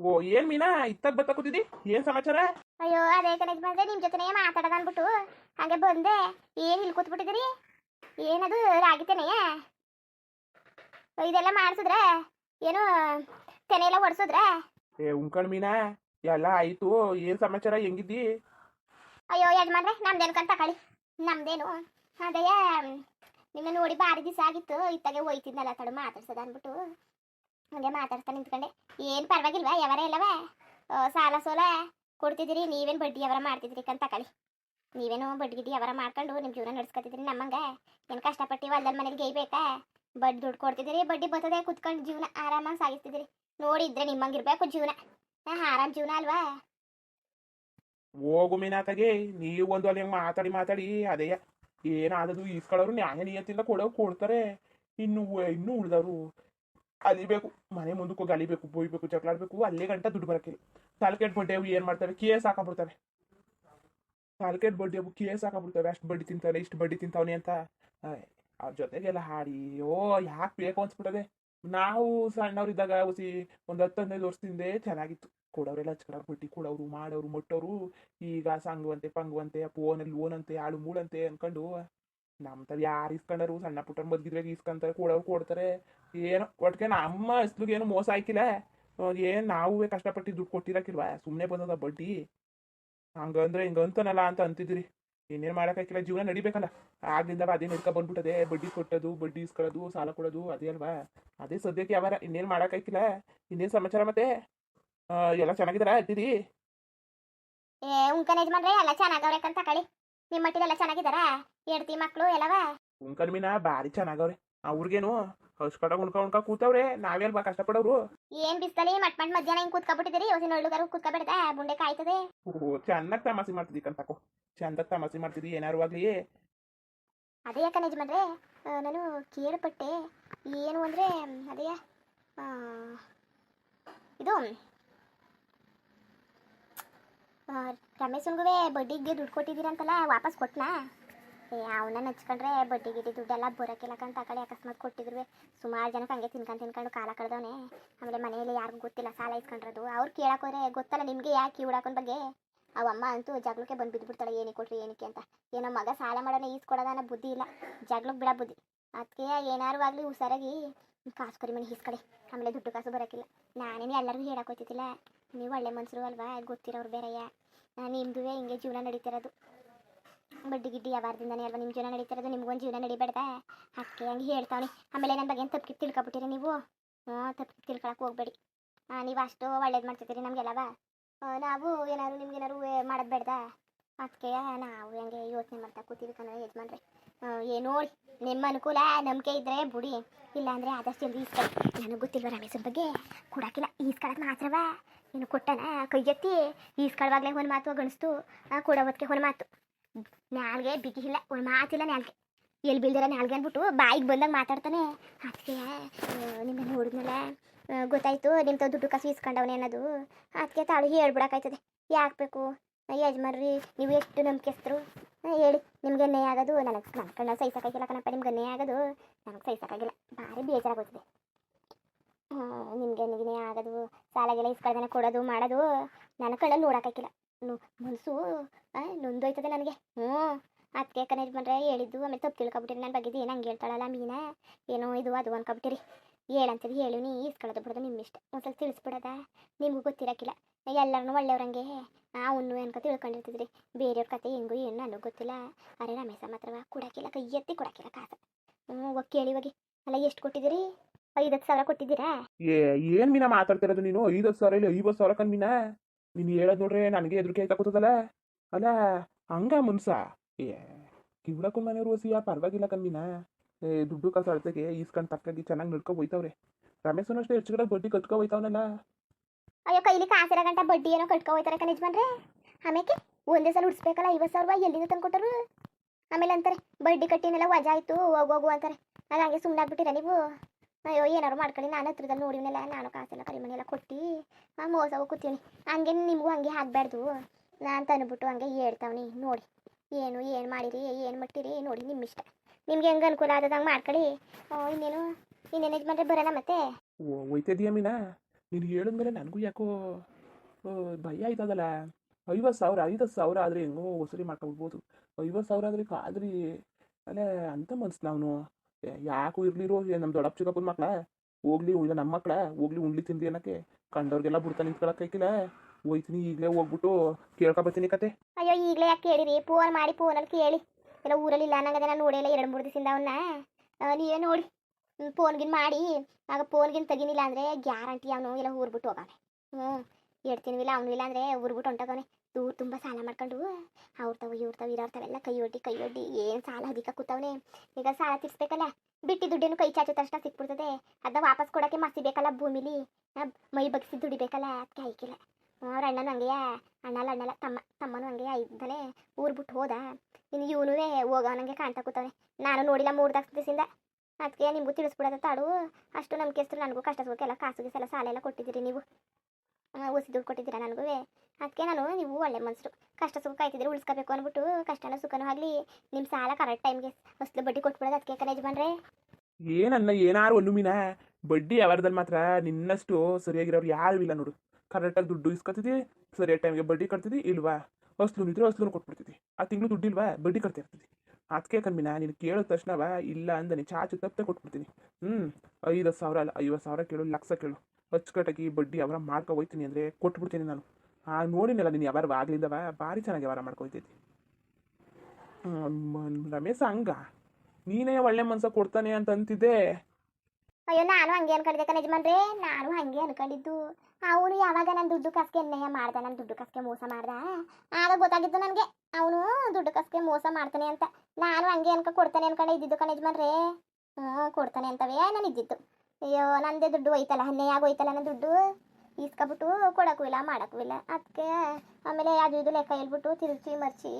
ಓ ಏನ್ ಮೀನಾ? ಇತ್ತಾಗ ಬತ್ತ ಕೂತಿದ್ದಿ? ಏನ್ ಸಮಾಚಾರ? ಅಯ್ಯೋ ಅದೇ ಕನೆಕ್ಟ್ ಮಾಡ್ದೆ ನಿಮ್ ಜೊತೆನೇ ಮಾತಾಡದ ಅನ್ಬಿಟ್ಟು ಹಾಗೆ ಬಂದೆ. ಏನು ಇಲ್ಲಿ ಕೂತ್ಬಿಟ್ಟಿದ್ರಿ ಏನದು ರಾಗಿತೇನೆಯ ಇದೆಲ್ಲ ಮಾಡ್ಸಿದ್ರೆ? ಏನು ತೆನೆ ಎಲ್ಲ ಒಡ್ಸಿದ್ರೆ? ಏ ಉಂಕಣ್ ಮೀನಾ ಎಲ್ಲ ಆಯ್ತು. ಏನ್ ಸಮಾಚಾರ ಹೆಂಗಿದ್ದಿ? ಅಯ್ಯೋ ಯಜಮಾನ್ರೆ ನಮ್ದೇನು ಕಂತ ತಕೊಳ್ಳಿ ನಮ್ದೇನು ಅದೇ ನಿನ್ನ ನೋಡಿ ಬಾರಿ ದಿವಸ ಆಗಿತ್ತು. ಇತ್ತಾಗೆ ಹೋಯ್ತಿದ್ನಲ್ಲ ತಡ ಮಾತಾಡ್ಸದ ಅಂದ್ಬಿಟ್ಟು. ಹಂಗೆ ಮಾತಾಡ್ತಾ ನಿಂತ್ಕೊಂಡೆ. ಏನು ಪರವಾಗಿಲ್ವಾ, ಯಾವರೇ ಇಲ್ಲವ? ಸಾಲ ಸೋಲ ಕೊಡ್ತಿದ್ದೀರಿ, ನೀವೇನು ಬಡ್ಡಿ ಯಾವಾರ ಮಾಡ್ತಿದ್ರಿ ಅಂತ ತಕೊಳ್ಳಿ ನೀವೇನು ಬಡ್ಡಿ ಗಿಡ್ಡಿ ಯಾವ ಮಾಡ್ಕೊಂಡು ನಿಮ್ಮ ಜೀವನ ನಡ್ಸ್ಕೊತಿದ್ರಿ ನಮ್ಮಂಗ. ಏನು ಕಷ್ಟಪಟ್ಟು ಹೊಲ್ದಲ್ ಮನೇಲಿ ಗೇಯ್ಬೇಕಾ? ಬಡ್ಡಿ ದುಡ್ಡು ಕೊಡ್ತಿದ್ದೀರಿ, ಬಡ್ಡಿ ಬರ್ತದೆ, ಕುತ್ಕೊಂಡು ಜೀವನ ಆರಾಮಾಗಿ ಸಾಗಿಸ್ತಿದ್ದೀರಿ. ನೋಡಿದ್ರೆ ನಿಮ್ಮಂಗಿರ್ಬೇಕು ಜೀವನ. ಆರಾಮ್ ಜೀವನ ಅಲ್ವಾ? ಹೋಗು ಮೀನಾತಗೆ ನೀವು ಒಂದು ಅಲ್ಲಿ ಮಾತಾಡಿ ಮಾತಾಡಿ, ಅದೇ ಏನಾದದು ಈಸ್ಕೊಳ್ಳೋರು ನ್ಯಾಯ ನಿಯತ್ತಿಂದ ಕೊಡೋ ಕೊಡ್ತಾರೆ. ಇನ್ನು ಇನ್ನು ಉಳ್ದವ್ರು ಅಲಿಬೇಕು, ಮನೆ ಮುಂದಕ್ಕೆ ಹೋಗಿ ಅಲಿಬೇಕು ಬೋಯ್ಬೇಕು ಚಕ್ಲಾಡ್ಬೇಕು ಅಲ್ಲೇ ಗಂಟ ದುಡ್ಡು ಬರೋಕ್ಕಿಲ್ಲ ತಾಲ್ಕೇಟ್ ಬಡ್ಡೆವು ಏನು ಮಾಡ್ತವೆ? ಕೇಸ್ ಹಾಕೊಂಡ್ಬಿಡ್ತವೆ ತಾಲ್ಕೇಟ್ ಬಡ್ಡೆವು ಕೇಸ್ ಹಾಕೊಂಡ್ಬಿಡ್ತವೆ ಅಷ್ಟು ಬಡ್ಡಿ ತಿಂತಾನೆ ಇಷ್ಟು ಬಡ್ಡಿ ತಿಂತಾವನಿ ಅಂತ. ಅವ್ರ ಜೊತೆಗೆಲ್ಲ ಹಾಡಿ ಓ ಯಾಕೆ ಬೇಕು ಅನ್ಸ್ಬಿಟ್ಟದೆ. ನಾವು ಸಣ್ಣವ್ರಿದ್ದಾಗ ಹುಸಿ ಒಂದು ಹತ್ತು ಹದಿನೈದು ವರ್ಷದಿಂದೆ ಚೆನ್ನಾಗಿತ್ತು. ಕೊಡೋರೆಲ್ಲ ಹಚ್ಕೊಳಕ್ ಬಡ್ಡಿ ಕೊಡೋರು, ಮಾಡೋರು, ಮುಟ್ಟೋರು, ಈಗ ಸಂಗುವಂತೆ, ಪಂಗುವಂತೆ ಫೋನಲ್ಲಿ ಓನಂತೆ, ಆಳು, ಮೂಳಂತೆ ಅನ್ಕೊಂಡು ನಮ್ಮ ತಾವ್ ಯಾರು ಇಸ್ಕೊಂಡರು ಸಣ್ಣ ಪುಟ್ಟ ಮದ್ಗಿದ್ರಾಗ ಇಸ್ಕೊಂತಾರೆ ಕೊಡೋರು ಕೊಡ್ತಾರೆ. ಏನು ಒಟ್ಟಿಗೆ ನಮ್ಮ ಹೆಸ್ಲಿಗೆ ಏನು ಮೋಸ ಹಾಕಿಲ್ಲ ಏನು ನಾವು ಕಷ್ಟಪಟ್ಟು ದುಡ್ಡು ಕೊಟ್ಟಿರಕ್ಕಿಲ್ವಾ ಸುಮ್ಮನೆ ಬಂದದ ಬಡ್ಡಿ. ಹಂಗಂದ್ರೆ ಹಿಂಗಂತನಲ್ಲ ಅಂತ ಅಂತಿದ್ರಿ ಇನ್ನೇನು ಮಾಡೋಕ್ಕಾಗಿಲ್ಲ ಜೀವನ ನಡಿಬೇಕಲ್ಲ. ಆಗ್ಲಿಂದ ಅದೇ ನಡ್ಕೊ ಬಂದ್ಬಿಟ್ಟದೆ. ಬಡ್ಡಿ ಕೊಟ್ಟದು, ಬಡ್ಡಿ ಇಸ್ಕೊಳ್ಳೋದು ಸಾಲ ಕೊಡೋದು, ಅದೇ ಅಲ್ವಾ? ಅದೇ ಸದ್ಯಕ್ಕೆ ಯಾವಾರ ಇನ್ನೇನು ಮಾಡೋಕ್ಕಾಗಿಲ್ಲ ಇನ್ನೇನು ಸಮಾಚಾರ ಮತ್ತೆ? ಎಲ್ಲ ಚೆನ್ನಾಗಿದಾರ? ಇದ್ದೀರಿ? ಏ, ಉಂಕನ ಯಜಮಾನ್ರೆ, ಎಲ್ಲ ಚೆನ್ನಾಗವ್ರೆ ಅಂತ ತಕೊಳ್ಳಿ ನಿಮ್ಮ ಮಟ್ಟಿಗೆಲ್ಲ ಚೆನ್ನಾಗಿದ್ದಾರಾ ಹೆಂಡತಿ ಮಕ್ಕಳು ಎಲ್ಲವ? ಉಂಕರ್ಮಿನ ಭಾರಿ ಚೆನ್ನಾಗವ್ರೆ. ಅವ್ರಿಗೇನು ಹಸ್ಕಡ ಉಣ್ಕ ಉಣ್ಕ ಕೂತವ್ರೆ ನಾವೆಲ್ ಬಾ ಕಷ್ಟಪಡೋರು? ಏನ್ ಬಿಸ್ತಲಿ ಮಟ್ ಮಟ್ ಮಧ್ಯಾಹ್ನ ಹಿಂಗ್ ಕೂತ್ಕೊಬಿಟ್ಟಿದ್ದೀರಿ? ಹೊಸ ನಳ್ಳುಗಾರು ಕೂತ್ಕೊಬಿಡದ? ಬುಂಡೆ ಕಾಯ್ತದೆ? ಓ ಚೆನ್ನಾಗ್ ತಮಾಸಿ ಮಾಡ್ತಿದ್ದಿ ಕಂತಕೋ ಚಂದಾಗಿ ತಮಾಸಿ ಮಾಡ್ತಿದ್ದಿ ಏನಾರು ಆಗ್ಲಿ. ಅದೇ ಯಾಕ ನಿಜ ಆ, ನಾನು ಕೇಳ್ಪಟ್ಟೆ. ಏನು ಅಂದ್ರೆ ಅದೇ ಆ, ಇದು ಆ, ರಮೇಶನ್ಗುವೆ ಬಡ್ಡಿಗೆ ದುಡ್ಡು ಕೊಟ್ಟಿದ್ದೀರಂತಲ್ಲ ವಾಪಸ್ ಕೊಟ್ಟನಾ ಏ ಅವನ ಹಚ್ಕೊಂಡ್ರೆ ಬಡ್ಡಿ ಗಿಡ್ಡಿ ದುಡ್ಡೆಲ್ಲ ಬರೋಕ್ಕಿಲ್ಲ ಕಂತ ಆ ಕಡೆ ಅಕಸ್ಮಾತ್ ಕೊಟ್ಟಿದ್ರು ಸುಮಾರು ಜನಕ್ಕೆ ಹಂಗೆ ತಿನ್ಕೊಂಡು ತಿನ್ಕೊಂಡು ಕಾಲ ಕಳೆದವನೆ. ಆಮೇಲೆ ಮನೆಯಲ್ಲಿ ಯಾರಿಗೂ ಗೊತ್ತಿಲ್ಲ ಸಾಲ ಇಸ್ಕೊಂಡ್ರದು. ಅವ್ರು ಕೇಳಕ್ ಹೋದ್ರೆ ಗೊತ್ತಲ್ಲ ನಿಮಗೆ ಯಾಕೆ ಇವಡಾಕೊಂಡ್ ಬಗ್ಗೆ? ಅವಮ್ಮ ಅಂತೂ ಜಗಳಕ್ಕೆ ಬಂದು ಬಿದ್ದುಬಿಡ್ತಾಳೆ ಏನಕ್ಕೆ ಕೊಟ್ರಿ ಏನಕ್ಕೆ ಅಂತ. ಏನೋ ಮಗ ಸಾಲ ಮಾಡೋಣ ಈಸ್ಕೊಡೋದ ಅನ್ನೋ ಬುದ್ಧಿ ಇಲ್ಲ. ಜಗಳಕ್ಕೆ ಬಿಡ ಬುದ್ಧಿ. ಅದಕ್ಕೆ ಏನಾರು ಆಗಲಿ ಹುಷಾರಾಗಿ ಕಾಸು ಕರಿ ಮನೆ ಈಸ್ಕಡೆ ಆಮೇಲೆ ದುಡ್ಡು ಕಾಸು ಬರೋಕ್ಕಿಲ್ಲ. ನಾನೇನು ಎಲ್ಲರಿಗೂ ಹೇಳಕ್ ಹೋಗ್ತಿದ್ದಿಲ್ಲ ನೀವು ಒಳ್ಳೆ ಮನ್ಸರು ಅಲ್ವಾ? ಗೊತ್ತಿರೋರು ಬೇರೆಯ ನಿಮ್ದುವೆ ಹಿಂಗೆ ಜೀವನ ನಡೀತಿರೋದು. ಬಡ್ಡಿ ಗಿಡ್ಡಿ ಯಾವಾರದಿಂದನೇ ಅಲ್ವಾ ನಿಮ್ಮ ಜೀವನ ನಡೀತಿರೋದು? ನಿಮ್ಗೊಂದು ಜೀವನ ನಡಿಬೇಡ್ದ? ಅದಕ್ಕೆ ಹಂಗೆ ಹೇಳ್ತಾವನಿ. ಆಮೇಲೆ ನನ್ನ ಬಗ್ಗೆ ತಪ್ಪು ತಿಳ್ಕೊಬಿಟ್ಟಿರಿ ನೀವು? ಹಾಂ, ತಪ್ಪು ತಿಳ್ಕೊಳಕ್ಕೆ ಹೋಗ್ಬೇಡಿ. ಹಾಂ ನೀವು ಅಷ್ಟು ಒಳ್ಳೇದು ಮಾಡ್ತಿದ್ದೀರಿ ನಮಗೆಲ್ಲವ? ನಾವು ಏನಾದ್ರು ನಿಮ್ಗೆ ಏನಾದ್ರು ಮಾಡೋದು ಬೇಡ್ದ? ಅದಕ್ಕೆ ನಾವು ಹೆಂಗೆ ಯೋಚನೆ ಮಾಡ್ತಾ ಕೂತೀವಿ ಕನ್ನಡ ಯಜಮಾನ್ರೆ. ಏನು ನೋಡಿ ನಿಮ್ಮ ಅನುಕೂಲ, ನಂಬಿಕೆ ಇದ್ರೆ ಬುಡಿ. ಇಲ್ಲಾಂದ್ರೆ ಆದಷ್ಟು ಜಲ್ದಿ ಈಸ್ಕೊಳ್ಳಿ ನನಗೆ ಗೊತ್ತಿಲ್ವ ರಮೇಶನ ಬಗ್ಗೆ? ಕೊಡೋಕ್ಕಿಲ್ಲ ಈಸ್ಕೊಳಕ್ಕೆ ಮಾತ್ರವ? ನೀನು ಕೊಟ್ಟನ ಕೈ ಎತ್ತಿ ಈಸ್ಕೊಳ್ಳುವಾಗಲೇ ಒಂದು ಮಾತು ಗಣಿಸ್ತು ಕೂಡ ಹೊತ್ತಿಗೆ ಒಂದು ಮಾತು. ನಾಲ್ಗೆ ಬಿಗಿ ಇಲ್ಲ, ಒಂದು ಮಾತಿಲ್ಲ ನಾಲ್ಗೆ ಎಲ್ಲಿ ಬೀಳ್ದಿರ ನಾಲ್ಗೆ ಅಂದ್ಬಿಟ್ಟು ಬಾಯಿಗೆ ಬಂದಾಗ ಮಾತಾಡ್ತಾನೆ. ಅದಕ್ಕೆ ನಿಮ್ಮ ನೋಡಿದ್ಮೇಲೆ ಗೊತ್ತಾಯ್ತು ತಾವು ದುಡ್ಡು ಕಸಿ ಇಸ್ಕೊಂಡವನೇ ಅನ್ನೋದು. ಅದಕ್ಕೆ ತಾಳು ಹೇಳ್ಬಿಡಕ್ಕಾಯ್ತದೆ. ಯಾಕೆ ಬೇಕು? ಯಜಮಾನ್ರಿ, ನೀವು ಎಷ್ಟು ನಂಬಿಕೆಸ್ತರು? ಹೇಳಿ, ನಿಮ್ಗೆ ಅನ್ಯಾಯ ಆಗೋದು, ನನಗೆ ನನ್ನ ಕಣ್ಣ ಸಹಿಸೋಕ್ಕಾಗಿಲ್ಲ ಕಣಪ್ಪ, ನಿಮ್ಗೆ ಅನ್ಯಾಯ ಆಗೋದು, ನನಗೆ ಸಹಿಸೋಕ್ಕಾಗಿಲ್ಲ. ಭಾರಿ ಬೇಜಾರಾಗೋಗ್ತದೆ ನಿಮಗೆ ನಿಮಗೆ ಆಗೋದು ಸಾಲಾಗೆಲ್ಲ ಇಸ್ಕೊಳ್ದೇನೆ ಕೊಡೋದು, ಮಾಡೋದು ನನ್ನ ಕಣ್ಣಲ್ಲಿ ನೋಡೋಕ್ಕಾಗಿಲ್ಲ ಮನಸ್ಸು ನೊಂದೋಯ್ತದೆ ನನಗೆ. ಹ್ಞೂ ಅದಕ್ಕೆ ಕಣ ಯಜಮಾನ್ರೆ ಹೇಳಿದ್ದು, ಆಮೇಲೆ ತಪ್ಪು ತಿಳ್ಕೊಬಿಟ್ಟಿರಿ ನನ್ನ ಬಗ್ಗೆ ಏನು ಹಂಗೆ ಹೇಳ್ತಾಳಲ್ಲ ಮೀನ? ಏನೋ ಇದು ಅದು ಅನ್ಕೊಬಿಟ್ಟಿರಿ. ಹೇಳಂತದ್ದು ಹೇಳು, ನೀ ಇಸ್ಕೊಳ್ಳೋದು ಬಿಡೋದು ನಿಮ್ಮ ಇಷ್ಟ ಸ್ವಲ್ಪ ತಿಳಿಸ್ಬಿಡೋದ? ನಿಮಗೂ ಗೊತ್ತಿರೋಕ್ಕಿಲ್ಲ. ಎಲ್ಲರನ್ನೂ ಒಳ್ಳೆಯವ್ರಂಗೆ. ಅವನು ಅನ್ಕೊ ತಿಳ್ಕೊಂಡಿರ್ತಿದ್ರಿ? ಬೇರೆಯವ್ರ ಕತೆ ಹೆಂಗು ಏನು ನನಗೆ ಗೊತ್ತಿಲ್ಲ. ಅರೆ ರಮೇಶ ಮಾತ್ರವ? ಕೊಡೋಕ್ಕಿಲ್ಲ ಕೈ ಎತ್ತಿ ಕೊಡೋಕ್ಕಿಲ್ಲ ಕಾಸು. ಹ್ಞೂ, ಹೋಗಿ ಕೇಳಿ ಹೋಗಿ. ಅಲ್ಲ, ಎಷ್ಟು ಕೊಟ್ಟಿದ್ದೀರಿ? ಐದತ್ತು ಸಾವಿರ ಕೊಟ್ಟಿದ್ದೀರಾ? ಏ ಏನ್ ಮೀನ ಮಾತಾಡ್ತಿರೋದು ನೀನು? ಐದು ಸಾವಿರ ಇಲ್ಲ ಐವತ್ತು ಸಾವಿರ ಕಣ್ ಮೀನಾ? ನೀನು ಹೇಳೋದು ನೋಡ್ರೆ ನನಗೆ ಎದುರಿಕೆ ಆಯ್ತಾ ಕೂತದಲ್ಲ ಅಲ್ಲ ಹಂಗ ಮುನ್ಸ? ಏ ಕಿವ್ಡಕ್ಕೂ ಮನೆ ರೋಸಿಯ ಪರವಾಗಿಲ್ಲ ಕಣ್ಮೀನಾ ಏ ದುಡ್ಡು ಕಸ ಅಳತೆಗೆ ಈಸ್ಕೊಂಡು ತಕ್ಕಾಗಿ ಚೆನ್ನಾಗಿ ನಡ್ಕೊ ಹೋಯ್ತಾವ್ರೆ. ರಮೇಶನು ಅಷ್ಟೇ ಹೆಚ್ಚು ಕಡೆ ಬಡ್ಡಿ ಕಟ್ಕೊ ಹೋಯ್ತಾವನಲ್ಲ? ಅಯ್ಯೋ ಕೈಲಿ ಕಾಸಿರ ಗಂಟ ಬಡ್ಡಿ ಏನೋ ಕಟ್ಕೊ ಹೋಯ್ತಾರೆ ಕಣ ಯಜಮಾನ್ರೆ. ಆಮೇಲೆ ಒಂದೇ ಸಲ ಉಡ್ಸ್ಬೇಕಲ್ಲ ಐವತ್ತು ಸಾವಿರ ರೂಪಾಯಿ ಎಲ್ಲಿಂದ ತಂದು ಕೊಟ್ಟರು? ಆಮೇಲೆ ಅಂತಾರೆ ಬಡ್ಡಿ ಕಟ್ಟಿನೆಲ್ಲ ವಜಾ ಆಯ್ತು ಹೋಗು ಹೋಗು ಅಂತಾರೆ. ಅದು ಹಂಗೆ ಸುಮ್ಮನೆ ಆಗ್ಬಿಟ್ಟಿರ ನೀವು? ಅಯ್ಯೋ ಏನಾರು ಮಾಡ್ಕೊಳ್ಳಿ. ನಾನು ಹತ್ರದಲ್ಲಿ ನೋಡಿವನೆಲ್ಲ ನಾನು ಕಾಸೆಲ್ಲ ಕರಿಮಣಿ ಎಲ್ಲ ಕೊಟ್ಟು ಮೋಸ ಹೋಗಿ ಕೂತೀವಿ ಹಂಗೆ ನಿಮಗೂ ಹಂಗೆ ಹಾಕ್ಬಾರ್ದು ನಾನು ಅಂದ್ಬಿಟ್ಟು ಹಂಗೆ ಹೇಳ್ತಾವ್ನಿ, ನೋಡಿ. ಏನು ಏನು ಮಾಡಿರಿ, ಏನು ಮಟ್ಟಿರಿ, ನೋಡಿ ನಿಮ್ಮ ಇಷ್ಟ ನಿಮ್ಗೆ ಹೆಂಗೆ ಅನುಕೂಲ ಆದದಂಗೆ ಮಾಡ್ಕೊಳ್ಳಿ. ಇನ್ನೇನು ಇನ್ನೇನು ಯಜಮಾನ್ರೆ ಬರೋಲ್ಲ ಮತ್ತೆ? ಹೋಯ್ತಿದ್ಯಾ ಮೀನಾ? ನೀನು ಹೇಳಿದ್ಮೇಲೆ ನನಗೂ ಯಾಕೋ ಭಯ ಆಯ್ತದಲ್ಲ. ಐವತ್ತು ಸಾವಿರ ಐದು ಸಾವಿರ ಆದರೆ ಹೆಂಗೋ ವಸೂಲಿ ಮಾಡ್ಕೊಬಿಡ್ಬೋದು ಐವತ್ತು ಸಾವಿರ ಆದರೆ ಕಾದ್ರಿ. ಅಲ್ಲೇ, ಅಂತ ಮನ್ಸು ನಾವು ಯಾಕೂ ಇರ್ಲಿರೋ ನಮ್ಮ ದೊಡ್ಡಪ್ಪ ಚಿಕ್ಕಪ್ಪನ ಮಕ್ಳ? ಹೋಗ್ಲಿ ಇಲ್ಲ ನಮ್ಮ ಮಕ್ಳ? ಹೋಗ್ಲಿ, ಉಣ್ಲಿ ತಿಂದಿ ಅನ್ನಕ್ಕೆ ಕಂಡವ್ರಿಗೆಲ್ಲ ಬಿಡ್ತಾ ನಿಂತ್ಕೊಳಕ್ ಕೈಕಿಲ್ಲ? ಹೋಯ್ತೀನಿ, ಈಗಲೇ ಹೋಗ್ಬಿಟ್ಟು ಕೇಳ್ಕೊಬತ್ತೀನಿ ಕತೆ. ಅಯ್ಯೋ, ಈಗಲೇ ಯಾಕೆ ಕೇಳಿರಿ? ಫೋನ್ ಮಾಡಿ, ಫೋನಲ್ಲಿ ಕೇಳಿ. ಎಲ್ಲ ಊರಲ್ಲಿ ಇಲ್ಲ ಅನ್ನಂಗದೆ ನಾನು ನೋಡಿಲ್ಲ ಎರಡು ಮೂರು ದಿವಸದಿಂದ ಅವನ್ನ ನೀವೇ ನೋಡಿ? ಫೋನ್ಗಿನ್ ಮಾಡಿ. ಆಗ ಫೋನ್ಗಿನ್ ತೆಗಿನಿಲ್ಲ ಅಂದ್ರೆ ಗ್ಯಾರಂಟಿ ಅವನು ಎಲ್ಲ ಊರ್ಬಿಟ್ಟು ಹೋಗಾನೆ. ಹ್ಞೂ ಹೇಳ್ತೀನಿಲ್ಲ ಅವನು ಇಲ್ಲ ಅಂದರೆ ಊರ್ಬಿಟ್ಟು ಹೊಂಟೋಗವನೆ. ದೂರ ತುಂಬ ಸಾಲ ಮಾಡ್ಕೊಂಡು ಅವ್ರ ತಾವು ಇವ್ರ ತಾವು ಕೈ ಒಡ್ಡಿ ಕೈ ಒಡ್ಡಿ, ಏನು ಸಾಲ ಅಧಿಕ ಕೂತವನೆ. ಈಗ ಸಾಲ ತೀರ್ಸ್ಬೇಕಲ್ಲ, ಬಿಟ್ಟಿ ದುಡ್ಡೇನು ಕೈ ಚಾಚೋ ತಕ್ಷಣ ಸಿಕ್ಬಿಡ್ತದೆ. ಅದನ್ನ ವಾಪಸ್ ಕೊಡೋಕ್ಕೆ ಮಸಿ ಬೇಕಲ್ಲ ಭೂಮಿಲಿ. ಮೈ ಬಗ್ಸಿ ದುಡಿಬೇಕಲ್ಲ ಅದಕ್ಕೆ ಐಕಿಲ್ಲ ಅವ್ರ ಅಣ್ಣನ ಹಂಗೆಯ? ಅಣ್ಣಲ್ಲ ಅಣ್ಣಲ್ಲ, ತಮ್ಮ, ತಮ್ಮನು ಹಂಗೆ ಇದ್ದಾನೆ. ಊರ್ ಬಿಟ್ಟು ಹೋದ. ಇನ್ನು ಇವನು ಹೋಗೋನಂಗೆ ಕಾಣ್ತಾ ಕೂತವನೆ. ನಾನು ನೋಡಿಲ್ಲ ಮೂರು ದಿವಸದಿಂದ ಅದಕ್ಕೆ ನಿಮಗೂ ತಿಳಿಸ್ಬಿಡೋದ ತಾಡು ಅಷ್ಟು ನಂಬಿಕೆ ನನಗೂ ಕಷ್ಟ ಸುಖಕ್ಕೆಲ್ಲ, ಕಾಸು ಗೀಸು ಎಲ್ಲ ಸಾಲ ಎಲ್ಲ ಕೊಟ್ಟಿದ್ದೀರಿ ನೀವು. ಉಸಿ ದುಡ್ಡು ಕೊಟ್ಟಿದ್ದೀರಾ ನನಗೂ ಅದಕ್ಕೆ ನಾನು, ನೀವು ಒಳ್ಳೆ ಮನಸ್ಸು ಕಷ್ಟ ಸುಖ ಕಾಯ್ತಿದ್ರೆ ಉಳಿಸ್ಕೋಬೇಕು ಅಂದ್ಬಿಟ್ಟು ಕಷ್ಟನೂ ಸುಖನೂ ಆಗಲಿ ನಿಮ್ಮ ಸಾಲ ಕರೆಕ್ಟ್ ಟೈಮ್ಗೆ ಅಸಲು ಬಡ್ಡಿ ಕೊಟ್ಬಿಡೋದು ಅದಕ್ಕೆ ಕಣ ಯಜಮಾನ್ರೆ ಏನನ್ನ, ಏನಾರು ಒಂದು ಮೀನ? ಬಡ್ಡಿ ವ್ಯವಹಾರದಲ್ಲಿ ಮಾತ್ರ ನಿನ್ನಷ್ಟು ಸರಿಯಾಗಿರೋರು ಯಾರು ಇಲ್ಲ ನೋಡು. ಕರೆಕ್ಟಾಗಿ ದುಡ್ಡು ಇಸ್ಕೊತಿದ್ದಿ, ಸರಿಯಾದ ಟೈಮ್ಗೆ ಬಡ್ಡಿ ಕಟ್ತಿದ್ದಿ, ಇಲ್ವಾ? ಅಸ್ಲು ಇದ್ರೆ ಅಸ್ಲು ಕೊಟ್ಬಿಡ್ತಿದ್ದಿ. ಆ ತಿಂಗಳು ದುಡ್ಡು ಇಲ್ವಾ? ಬಡ್ಡಿ ಕಟ್ತಾ ಇರ್ತಿದ್ದಿ. ಅದಕ್ಕೆ ಕಣ್ಮಿನ ನೀನು ಕೇಳಿದ ತಕ್ಷಣವ ಇಲ್ಲ ಅಂದನೆ ಚಾಚು ತಪ್ಪೆ ಕೊಟ್ಬಿಡ್ತೀನಿ. ಹ್ಞೂ ಐದು ಸಾವಿರ ಅಲ್ಲ, ಐವತ್ತು ಸಾವಿರ ಕೇಳು, ಲಕ್ಷ ಕೇಳು. ಅಚ್ಚುಕಟ್ಟಾಗಿ ಬಡ್ಡಿ ಅವರ ಮಾಡ್ಕೊ ಹೋಯ್ತೀನಿ ಅಂದರೆ ಕೊಟ್ಬಿಡ್ತೀನಿ ನಾನು. ಆ, ನೋಡಿನಲ್ಲ ನೀನು ಯಾವಾರ ಆಗ್ಲಿಂದವ ಭಾರಿ ಚೆನ್ನಾಗಿ ವ್ಯವಹಾರ ಮಾಡ್ಕೊಯ್ತೈತಿ ರಮೇಶ, ಹಂಗ? ನೀನೇ ಒಳ್ಳೆ ಮನ್ಸ ಕೊಡ್ತಾನೆ ಅಂತ ಅಂತಿದ್ದೆ. ಅಯ್ಯೋ, ನಾನು ಹಂಗೆ ಅನ್ಕೊಂಡಿದ್ದೆ ಕಣ ಯಜಮಾನ್ರೆ. ನಾನು ಹಂಗೆ ಅನ್ಕೊಂಡಿದ್ದು. ಅವನು ಯಾವಾಗ ನನ್ನ ದುಡ್ಡು ಕಾಸ್ಗೆ ಅನ್ಯಾಯ ಮಾಡ್ದ? ನನ್ನ ದುಡ್ಡು ಕಾಸ್ಗೆ ಮೋಸ ಮಾಡ್ದ? ಆಗ ಗೊತ್ತಾಗಿದ್ದು ನನಗೆ. ಅವನು ದುಡ್ಡು ಕಾಸ್ಗೆ ಮೋಸ ಮಾಡ್ತಾನೆ ಅಂತ. ನಾನು ಹಂಗೆ ಅನ್ಕೊ ಕೊಡ್ತಾನೆ ಅನ್ಕೊಂಡೆ ಇದ್ದಿದ್ದು ಕಣ ಯಜಮಾನ್ರೆ. ಹ್ಞೂ ಕೊಡ್ತಾನೆ ಅಂತವೇ ನಾನು ಇದ್ದಿದ್ದು. ಅಯ್ಯೋ, ನಂದೇ ದುಡ್ಡು ಹೋಯ್ತಲ್ಲ, ಹನ್ನೆಯಾಗ ಆಗೋಯ್ತಲ್ಲ ನನ್ನ ದುಡ್ಡು. ಇಸ್ಕೊಬಿಟ್ಟು ಕೊಡಕ್ಕೂ ಇಲ್ಲ, ಮಾಡೋಕ್ಕೂ ಇಲ್ಲ. ಅದಕ್ಕೆ ಆಮೇಲೆ ಅದು ಇದು ಲೆಕ್ಕ ಹೇಳ್ಬಿಟ್ಟು ತಿರುಚಿ, ಮರ್ಚಿ,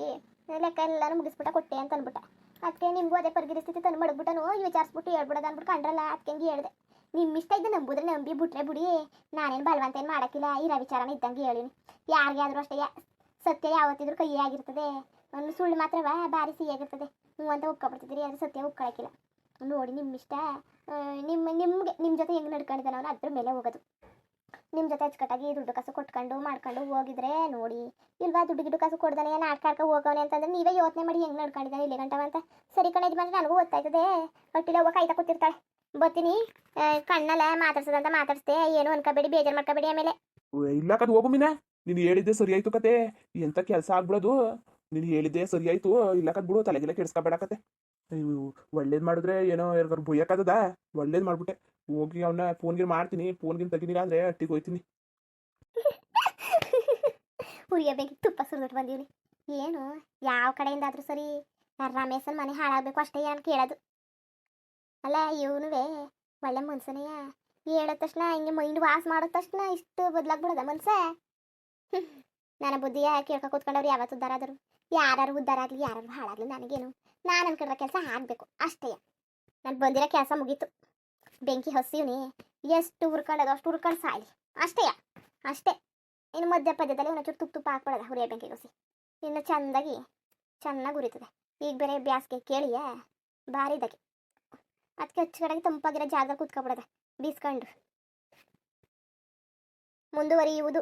ಲೆಕ್ಕ ಎಲ್ಲಾನು ಮುಗಿಸ್ಬಿಟ್ಟ ಕೊಟ್ಟೆ ಅಂತ ಅಂದ್ಬಿಟ್ಟ ಅದಕ್ಕೆ ನಿಮಗೂ ಅದೇ ಪರಿಗಿರಿಸ್ಥಿತಿ ತಂದು ಮಡಗ್ಬಿಟ್ಟನು ವಿಚಾರಿಸ್ಬಿಟ್ಟು ಹೇಳ್ಬಿಡೋದು ಅಂದ್ಬಿಟ್ಟು ಕಂಡ್ರಲ್ಲ ಅದಕ್ಕೆ ಹಂಗೆ ಹೇಳಿದೆ. ನಿಮ್ಮ ಇಷ್ಟ ಇದ್ದ ನಂಬುದ್ರೆ ನಂಬಿ ಬಿಟ್ರೆ ಬಿಡಿ, ನಾನೇನು ಬಲವಂತ ಏನು ಮಾಡೋಕ್ಕಿಲ್ಲ ಇರೋ ವಿಚಾರನ ಇದ್ದಂಗೆ ಹೇಳಿನಿ. ಯಾರಿಗೆ ಆದರೂ ಅಷ್ಟೇ ಸತ್ಯ ಯಾವತ್ತಿದ್ರು ಕೈ ಆಗಿರ್ತದೆ. ಒಂದು ಸುಳ್ಳು ಮಾತ್ರವ, ಭಾರಿ ಸಿಹಿಯಾಗಿರ್ತದೆ ಹ್ಞೂ ಅಂತ ಒಪ್ಕೊಬಿಡ್ತಿದ್ರಿ ಅದು ಸತ್ಯ ಒಪ್ಕೊಳಕ್ಕಿಲ್ಲ. ನೋಡಿ ನಿಮ್ಮ ಇಷ್ಟ ನಿಮ್ಮ ನಿಮಗೆ ನಿಮ್ಮ ಜೊತೆ ಹೆಂಗೆ ನಡ್ಕೊಂಡಿದ್ದಾನೆ ಅವನು ಅದ್ರ ಮೇಲೆ ಹೋಗೋದು. ನಿಮ್ಮ ಜೊತೆ ಅಚ್ಚುಕಟ್ಟಾಗಿ ದುಡ್ಡು ಕಾಸು ಕೊಟ್ಕೊಂಡು, ಮಾಡ್ಕೊಂಡು ಹೋಗಿದ್ರೆ ನೋಡಿ. ಇಲ್ವಾ, ದುಡ್ಡು ಗಿಡ್ಡು ಕಾಸು ಕೊಡ್ದಾನೆ ಕಾರ್ಕ ಹೋಗವನೆ ಅಂತಂದ್ರೆ ನೀವೇ ಯೋಚನೆ ಮಾಡಿ ಹೆಂಗೆ ನಡ್ಕೊಂಡಿದ್ದಾನೆ, ಇಲ್ಲಿ ಗಂಟವ ಅಂತ. ಸರಿ ಕಣ ಯಜಮಾನ್ರೆ ನನಗೂ ಗೊತ್ತಾಯ್ತದೆ. ಹೊಟ್ಟಿಲ ಹೋಗ ಕಾಯ್ತಾ ಕೂತಿರ್ತಾಳೆ. ಬರ್ತೀನಿ. ಕಣ್ಣಲ್ಲ ಮಾತಾಡ್ಸೋದಂತ ಮಾತಾಡ್ಸ್ತೆ ಏನು ಅನ್ಕೋಬೇಡಿ, ಬೇಜಾರು ಮಾಡ್ಕೋಬೇಡಿ ಆಮೇಲೆ. ಇಲ್ಲ ಕದ್ ಹೋಗು ನೀನು ಹೇಳಿದ್ದೆ ಸರಿ ಆಯ್ತು ಕತೆ. ಎಂತ ಕೆಲಸ ಆಗ್ಬಿಡೋದು. ನೀನು ಹೇಳಿದ್ದೆ ಸರಿ ಆಯ್ತು. ಇಲ್ಲ ಕದ್ ಬಿಡು ತಲೆಗೆಲ್ಲ ಕೆಡಿಸ್ಕೊಬೇಡ ಕತೆ. ಒಳ್ಳೇದು ಮಾಡಿದ್ರೆ ಏನೋ ಯಾರು ಬೊಯ್ಯಕ್ಕದ ಒಳ್ಳೇದು ಮಾಡ್ಬಿಟ್ಟೆ. ಹೋಗಿ ಅವನ್ನ ಫೋನ್ಗೆ ಮಾಡ್ತೀನಿ. ಫೋನ್ಗಿನ ತೆಗಿನಿಲ್ಲ ಅಂದ್ರೆ ಅಟ್ಟಿಗೆ ಹೋಯ್ತೀನಿ. ಹುರಿಯಬೇಕು ತುಪ್ಪ ಸುರಿದ್ಬಿಟ್ಟು ಬಂದೀವಿ ಏನು? ಯಾವ ಕಡೆಯಿಂದ ಆದ್ರೂ ಸರಿ ರಮೇಶನ್ ಮನೆ ಹಾಳಾಗಬೇಕು ಅಷ್ಟೇ ಏನು ಕೇಳೋದು. ಅಲ್ಲ, ಇವನುವೇ ಒಳ್ಳೆ ಮನ್ಸನೆಯ ಹೇಳಿದ ತಕ್ಷಣ, ಹಿಂಗೆ ಮೈಂಡ್ ವಾಸ್ ಮಾಡಿದ ತಕ್ಷಣ ಇಷ್ಟು ಬದಲಾಗ್ಬಿಡೋದ ಮನ್ಸ. ನನ್ನ ಬುದ್ಧಿಯ ಕೇಳ್ಕೊ ಕೂತ್ಕೊಂಡವ್ರು ಯಾವತ್ತು ಉದ್ದಾರ ಆದರು ಯಾರು ಉದ್ದಾರ ಆಗಲಿ ಯಾರು ಹಾಳಾಗ್ಲಿ, ನನಗೇನು? ನಾನು ಅನ್ಕೊಂಡಿರೋ ಕೆಲಸ ಆಗಬೇಕು, ಅಷ್ಟೇ. ನಾನು ಬಂದಿರೋ ಕೆಲಸ ಮುಗೀತು. ಬೆಂಕಿ ಹಸಿವ್ನಿ ಎಷ್ಟು ಹುರ್ಕೊಂಡದ ಅಷ್ಟು ಹುರ್ಕೊಂಡು ಸಾಯ್ಲಿ. ಅಷ್ಟೇ ಅಷ್ಟೇ. ಇನ್ನು ಮಧ್ಯ ಪದ್ಯದಲ್ಲಿ ಚೂರು ತುಪ್ಪ ತುಪ್ಪ ಹಾಕ್ಬಿಡೋದ ಹುರಿಯ ಬೆಂಕಿ ಹೊಸಿ ಇನ್ನು ಚೆಂದಾಗಿ, ಚೆನ್ನಾಗಿ ಉರಿತದೆ. ಈಗ ಬೇರೆ ಬ್ಯಾಸ್ಗೆ ಕೇಳಿಯೇ? ಭಾರಿ ಇದಕ್ಕೆ ಅದಕ್ಕೆ ಅಚ್ಚುಕಡೆಗೆ ತಂಪಾಗಿರೋ ಜಾಗ ಕೂತ್ಕೊಬಿಡೋದ, ಬೀಸ್ಕೊಂಡು. ಮುಂದುವರಿಯುವುದು.